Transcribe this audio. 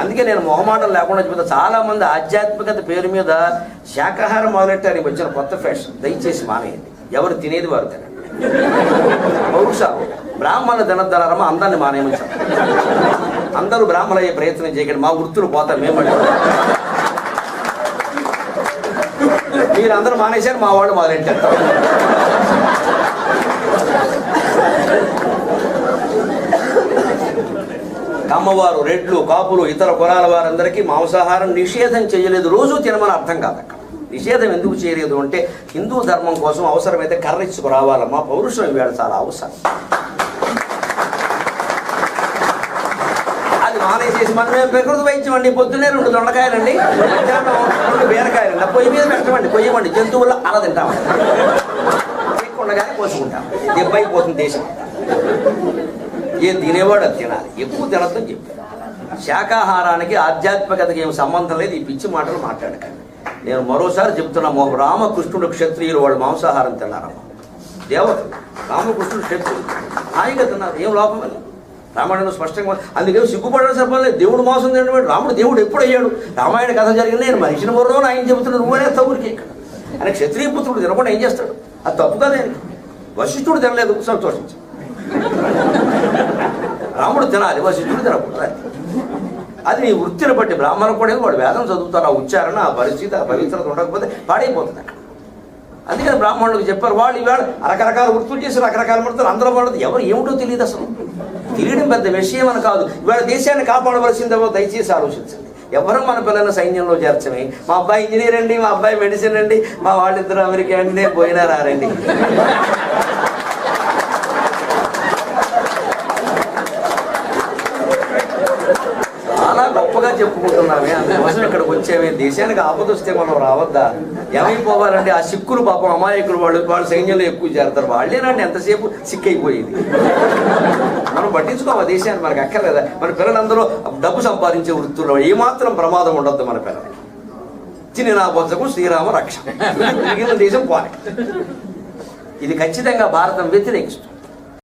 అందుకే నేను మొహమాటం లేకుండా చెబుతా. చాలామంది ఆధ్యాత్మికత పేరు మీద శాకాహారం మొదలెట్టడానికి వచ్చిన కొత్త ఫ్యాషన్. దయచేసి మానేయండి. ఎవరు తినేది వారు తినండి. బహుశా బ్రాహ్మణులు తినద్దన్నారమ్మా అందరిని మానేయమని అందరూ బ్రాహ్మణులు అయ్యే ప్రయత్నం చేయకండి. మా వృత్తులు పోతాం. మేము మీరందరూ మానేశారు మా వాళ్ళు మొదలెట్టారు. కమ్మవారు రెడ్లు కాపులు ఇతర కులాల వారందరికీ మాంసాహారం నిషేధం చేయలేదు. రోజు తినమని అర్థం కాదు అక్కడ. నిషేధం ఎందుకు చేయలేదు అంటే హిందూ ధర్మం కోసం అవసరమైతే కర్రెచ్చుకు రావాలమ్మా పౌరుషం ఇవాళ చాలా అవసరం. అది మానేసేసి మనం మేము ప్రకృతి వైద్యం అండి? పొద్దున్నే రెండు దొండకాయలండి మధ్యాహ్నం రెండు బీరకాయలండి పొయ్యి మీద పెట్టమండి పొయ్యమండి జంతువుల అల తింటామండి. ఉండగానే కోసుకుంటాం. దెబ్బ అయిపోతుంది దేశం. ఏ తినేవాడు అది తినాలి. ఎక్కువ తినద్దని చెప్పారు. శాకాహారానికి ఆధ్యాత్మికతకి ఏం సంబంధం లేదు. ఈ పిచ్చి మాటలు మాట్లాడకండి. నేను మరోసారి చెప్తున్నా మో రామకృష్ణుడు క్షత్రియులు వాళ్ళు మాంసాహారం తిన్నారమ్మా. దేవతలు రామకృష్ణుడు క్షత్రియులు. హాయిగా తిన్నారు. ఏం లోపం లేదు. స్పష్టంగా అందుకే సిగ్గుపడిన పని దేవుడు మోసం తినడం రాముడు దేవుడు ఎప్పుడు అయ్యాడు? రామాయణ కథ జరిగింది. నేను మనిషిని బుర్రలో ఆయన చెబుతున్నాడు. నువ్వనే తవురికి ఇక్కడ. ఆయన క్షత్రియ పుత్రుడు తినకుండా ఏం చేస్తాడు? అది తప్పు కదా వశిష్ఠుడు తినలేదు. సంతోషించు. తినాలి వశిష్ఠుడు తినకూడదు అది. నీ వృత్తిని బట్టి బ్రాహ్మణం కూడా వాడు వేదం చదువుతారు ఆ ఉచ్చారణ ఆ పరిస్థితి ఆ పవిత్రత ఉండకపోతే పాడైపోతుంది అక్కడ. అందుకని బ్రాహ్మణులకు చెప్పారు వాళ్ళు ఇవాళ రకరకాల వృత్తులు చేసి రకరకాల పడతారు అందరూ పడదు ఎవరు ఏమిటో తెలియదు అసలు. తెలియడం పెద్ద విషయం అని కాదు. ఇవాళ దేశాన్ని కాపాడవలసిందేమో దయచేసి ఆలోచించండి. ఎవరు మన పిల్లల్ని సైన్యంలో చేర్చమే? మా అబ్బాయి ఇంజనీర్ అండి మా అబ్బాయి మెడిసిన్ అండి మా వాళ్ళిద్దరు అమెరికా అండి పోయినారండి చాలా గొప్పగా చెప్పుకుంటున్నామే అందుకోసం ఇక్కడికి వచ్చేమే. దేశానికి ఆపద వస్తే మనం రావద్దా? ఏమైపోవాలంటే ఆ సిక్కులు పాపం అమాయకులు వాళ్ళు వాళ్ళు సైన్యంలో ఎక్కువ చేరతారు. వాళ్ళేనండి ఎంతసేపు సిక్ అయిపోయేది మనం పట్టించుకోవాలి దేశాన్ని? మనకు అక్కర్లేదా? మన పిల్లలందరూ డబ్బు సంపాదించే వృత్తుల్లో ఏమాత్రం ప్రమాదం ఉండొద్దు మన పిల్లలకి. చిన్న నా బొజ్జకు శ్రీరామ రక్ష. దేశం పోలే ఇది ఖచ్చితంగా భారతం వ్యతిరేకిస్తుంది.